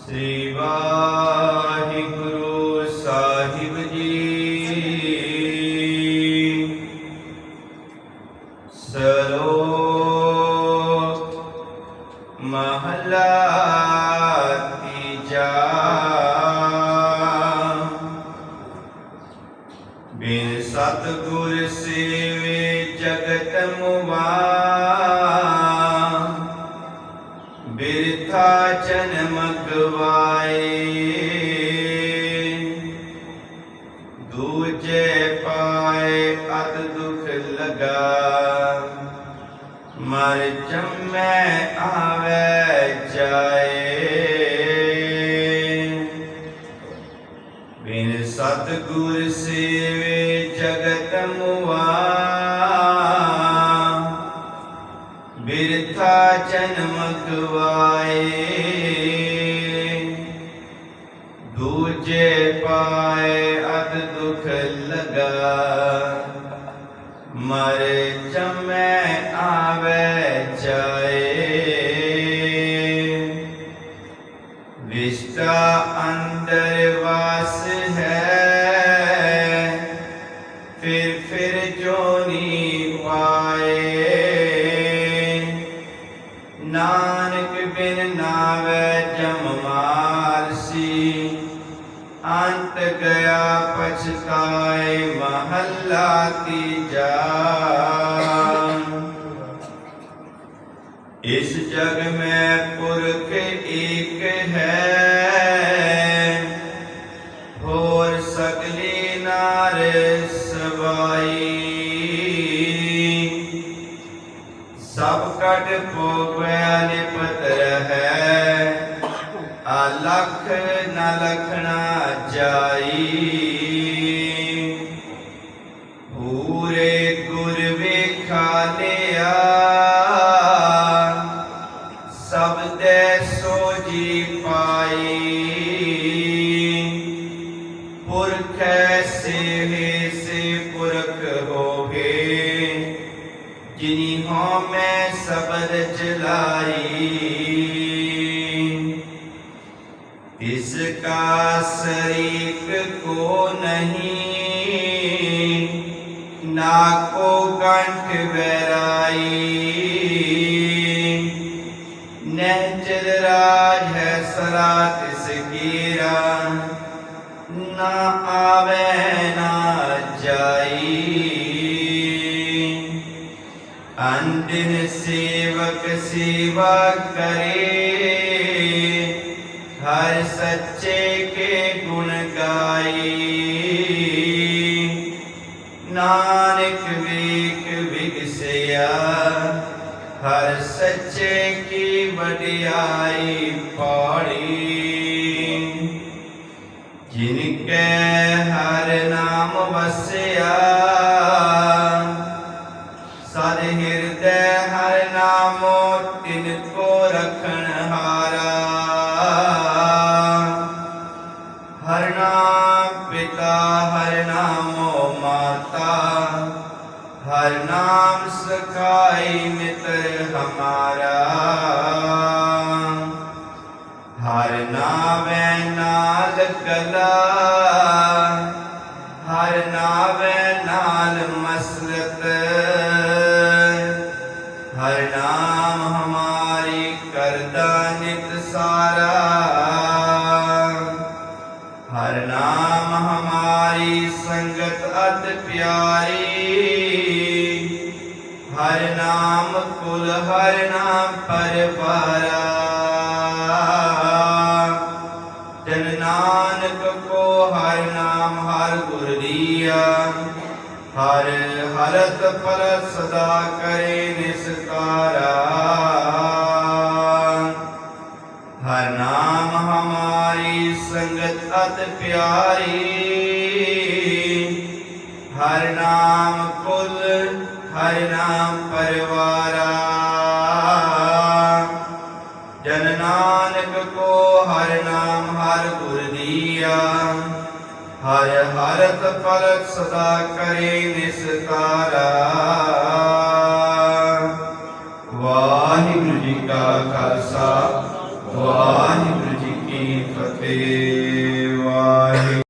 ਸ੍ਰੀ ਵਾਹਿਗੁਰੂ ਸਾਹਿਬ ਜੀ ਸਰੋ ਮਹਲਾ ਤੀਜਾ ਬਿਨ ਸਤਿਗੁਰ ਸੇਵੇ ਜਗਤ ਮੁਆ ਬਿਰਥਾ ਜਨਮ ਗਵਾਏ ਦੂਜੇ ਪਾਏ ਅਤ ਦੁਖ ਲਗਾ ਮਰ ਜੰਮੈ ਆਵੇ ਜਾਏ ਬਿਨ ਸਤਿਗੁਰ ਸੇਵੇ ਜਗਤ ਮੁਆ ਬਿਰਥਾ ਜਨਮ ਗਵਾਏ ਪਾਏ ਅਦ ਦੁਖ ਲਗਾ। ਮਰ ਜਮੈ ਆਵੇ ਜਾਏ। ਵਿਸ਼ਟਾ ਅੰਦਰ ਵਾਸ ਹੈ, ਫਿਰ ਫਿਰ ਜੋਨੀ ਪਾਏ। ਨਾਨਕ ਬਿਨ ਨਾਵੇ ਜਮ ਮਾਰਸੀ ਅੰਤ ਗਿਆ ਪਛਤਾਏ ਮਹੱਲਾ ਤੀਜਾ ਇਸ ਜਗ ਮੈਂ ਪੁਰਖ ਏਕ ਹੈ। ਹੋਰ ਸਗਲੇ ਨਾਰ ਸਵਾਈ। ਸਭ ਕਟ ਭੋਗਿਆ ਅਲਖ ਨਾ ਲਖਣਾ ਜਾਈ। ਪੂਰੇ ਗੁਰ ਵੇਖਾ ਲਿਆ। ਸਭ ਦੇ ਸੋਜੀ ਪਾਈ। ਪੁਰਖ ਸੇ ਸੇ ਪੁਰਖ ਹੋਵੇ। ਜਿਨੀ ਹੋ ਮੈਂ ਸਬਰ ਜਲਾਈ। ਇਸ ਕਾ ਸਰੀਕ ਕੋ ਨਹੀਂ, ਨਾ ਕੋ ਕੰਠ ਵੈਰਾਈ। ਨਹਿਚਲ ਰਾਜ ਹੈ ਸਰਾ ਤਿਸ ਕੀਰਾ, ਨਾ ਆਵੇ, ਨਾ ਜਾਈ। ਅੰਦਿਨ ਸੇਵਕ ਸੇਵਾ ਕਰੇ ਸੱਚੇ ਕੇ ਗੁਣ ਗਾਈ। ਨਾਨਕ ਵੇਖ ਵਿਗਸਿਆ, ਹਰ ਸੱਚੇ ਕੀ ਵਡਿਆਈ ਪਾੜੀ ਜਿਨ ਕੈ ਹਰ ਨਾਮ ਵਸਿਆ, ਸਦ ਹਿਰਦੈ ਹਰ ਨਾਮੋ ਤਿਨ ਕੋ ਰਖਣ ਹਾਰਾ ਹਰ ਨਾਮ ਸਖਾਈ ਮਿਤਰ ਹਮਾਰਾ ਹਰ ਨਾਮੈ ਨਾਲ ਗਲਾ ਹਰ ਨਾਮੈ ਨਾਲ ਮਸਲਤ ਹਰ ਨਾਮ ਹਮਾਰੀ ਕਰਦਾ ਨਿਤ ਸਾਰਾ ਹਰ ਨਾਮ ਹਮਾਰੀ ਸੰਗਤ ਅਤ ਪਿਆਰੀ ਹਰ ਨਾਮ ਕੁਲ, ਹਰ ਨਾਮ ਪਰਵਾਰਾ। ਜਨ ਨਾਨਕ ਕੋ ਹਰ ਨਾਮ, ਹਰ ਗੁਰ ਦੀਆ। ਹਰ ਹਰਤ ਪਰ ਸਦਾ ਕਰੇ ਨਿਸਕਾਰਾ। ਹਰ ਨਾਮ ਹਮਾਰੀ ਸੰਗਤ ਅਤ ਪਿਆਰੀ। ਹਰ ਨਾਮ ਹਰ ਪਰਵਾਰਾ। ਜਨ ਨਾਨਕ ਕੋ ਹਰ ਨਾਮ ਹਰ ਗੁਰ ਦੀਆ। ਹਰ ਹਰਤ ਪਲਕ ਸਦਾ ਕਰੇ ਨਿਸਤਾਰਾ